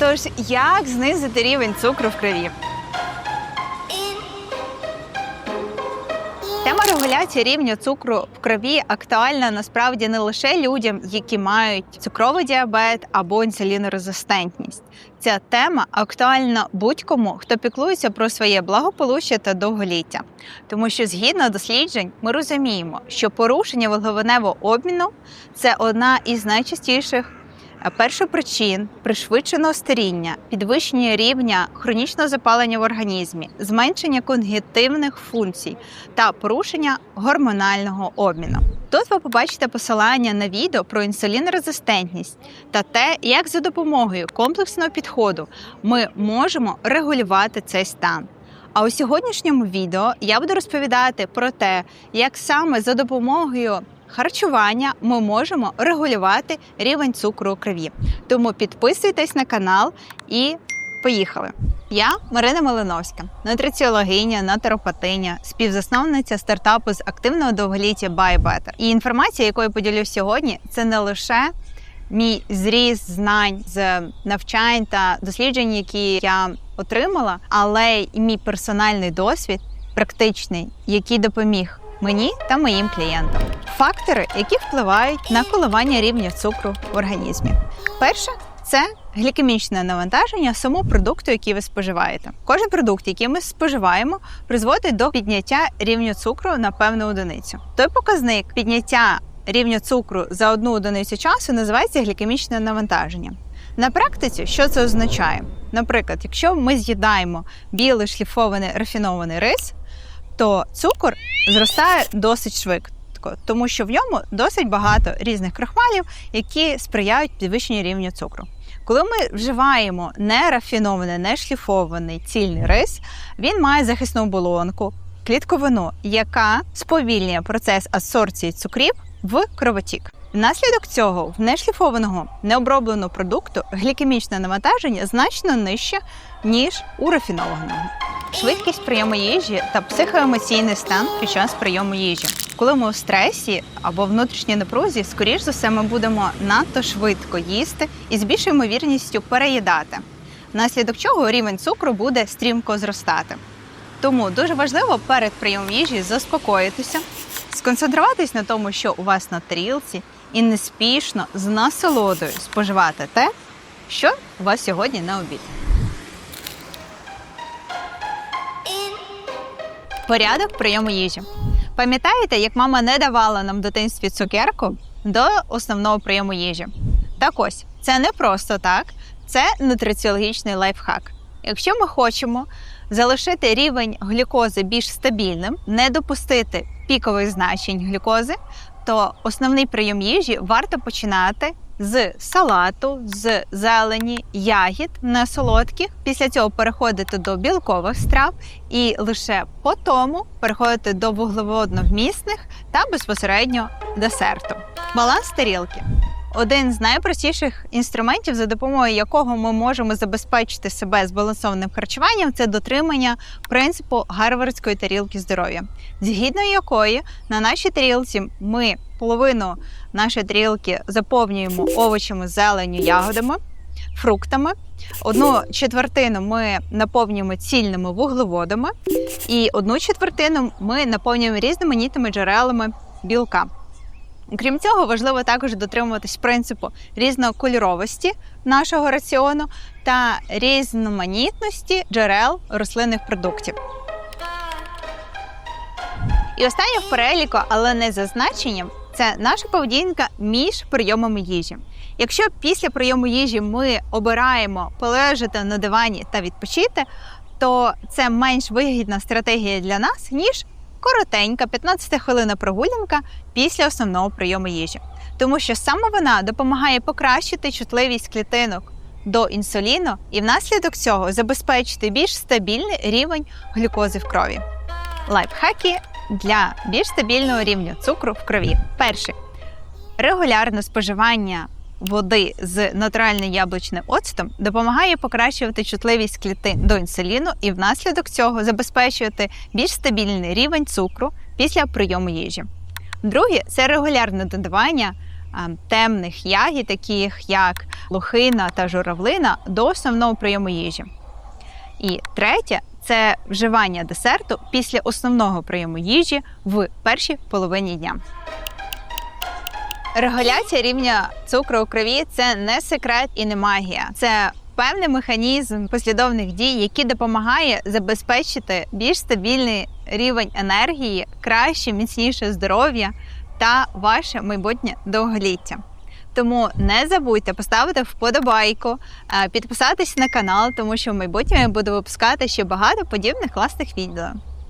Тож, як знизити рівень цукру в крові? Тема регуляції рівня цукру в крові актуальна насправді не лише людям, які мають цукровий діабет або інсулінорезистентність. Ця тема актуальна будь-кому, хто піклується про своє благополуччя та довголіття. Тому що згідно досліджень, ми розуміємо, що порушення вуглеводневого обміну це одна із найчастіших першопричин пришвидшеного старіння, підвищення рівня хронічного запалення в організмі, зменшення когнітивних функцій та порушення гормонального обміну. Тут ви побачите посилання на відео про інсулінорезистентність та те, як за допомогою комплексного підходу ми можемо регулювати цей стан. А у сьогоднішньому відео я буду розповідати про те, як саме за допомогою харчування ми можемо регулювати рівень цукру у крові. Тому підписуйтесь на канал і поїхали! Я Марина Малиновська, нутриціологиня, натуропатиня, співзасновниця стартапу з активного довголіття BioBetter. І інформація, якою поділюсь сьогодні, це не лише мій зріз знань з навчань та досліджень, які я отримала, але й мій персональний досвід, практичний, який допоміг мені та моїм клієнтам. Фактори, які впливають на коливання рівня цукру в організмі. Перше це глікемічне навантаження самого продукту, який ви споживаєте. Кожен продукт, який ми споживаємо, призводить до підняття рівня цукру на певну одиницю. Той показник підняття рівня цукру за одну одиницю часу називається глікемічне навантаження. На практиці, що це означає? Наприклад, якщо ми з'їдаємо білий шліфований рафінований рис, то цукор зростає досить швидко, тому що в ньому досить багато різних крахмалів, які сприяють підвищенню рівня цукру. Коли ми вживаємо не рафінований, не шліфований цільний рис, він має захисну оболонку, клітковину, яка сповільнює процес адсорбції цукрів в кровотік. Внаслідок цього в нешліфованого необробленого продукту глікемічне навантаження значно нижче, ніж у рафінованого. Швидкість прийому їжі та психоемоційний стан під час прийому їжі. Коли ми у стресі або внутрішній напрузі, скоріш за все, ми будемо надто швидко їсти і з більшою ймовірністю переїдати, внаслідок чого рівень цукру буде стрімко зростати. Тому дуже важливо перед прийомом їжі заспокоїтися, сконцентруватись на тому, що у вас на тарілці, і неспішно з насолодою споживати те, що у вас сьогодні на обід. Порядок прийому їжі. Пам'ятаєте, як мама не давала нам в дитинстві цукерку до основного прийому їжі? Так ось, це не просто так, це нутриціологічний лайфхак. Якщо ми хочемо залишити рівень глюкози більш стабільним, не допустити пікових значень глюкози, то основний прийом їжі варто починати з салату, з зелені, ягід не солодких. Після цього переходити до білкових страв і лише по тому переходити до вуглеводно-вмісних та безпосередньо десерту. Баланс тарілки. Один з найпростіших інструментів, за допомогою якого ми можемо забезпечити себе збалансованим харчуванням, це дотримання принципу гарвардської тарілки здоров'я, згідно якої на нашій тарілці ми половину нашої тарілки заповнюємо овочами, зеленю, ягодами, фруктами. Одну четвертину ми наповнюємо цільними вуглеводами, і одну четвертину ми наповнюємо різноманітними джерелами білка. Крім цього, важливо також дотримуватись принципу різнокольоровості нашого раціону та різноманітності джерел рослинних продуктів. І останнє в переліку, але не за значенням, це наша поведінка між прийомами їжі. Якщо після прийому їжі ми обираємо полежати на дивані та відпочити, то це менш вигідна стратегія для нас, ніж коротенька 15 хвилина прогулянка після основного прийому їжі, тому що саме вона допомагає покращити чутливість клітинок до інсуліну і внаслідок цього забезпечити більш стабільний рівень глюкози в крові. Лайфхаки для більш стабільного рівня цукру в крові. Перший регулярне споживання води з натуральним яблучним оцтом допомагає покращувати чутливість клітин до інсуліну і внаслідок цього забезпечувати більш стабільний рівень цукру після прийому їжі. Друге це регулярне додавання темних ягід, таких як лохина та журавлина, до основного прийому їжі. І третє це вживання десерту після основного прийому їжі в першій половині дня. Регуляція рівня цукру у крові це не секрет і не магія. Це певний механізм послідовних дій, який допомагає забезпечити більш стабільний рівень енергії, краще, міцніше здоров'я та ваше майбутнє довголіття. Тому не забудьте поставити вподобайку, е, підписатись на канал, тому що в майбутньому я буду випускати ще багато подібних класних відео.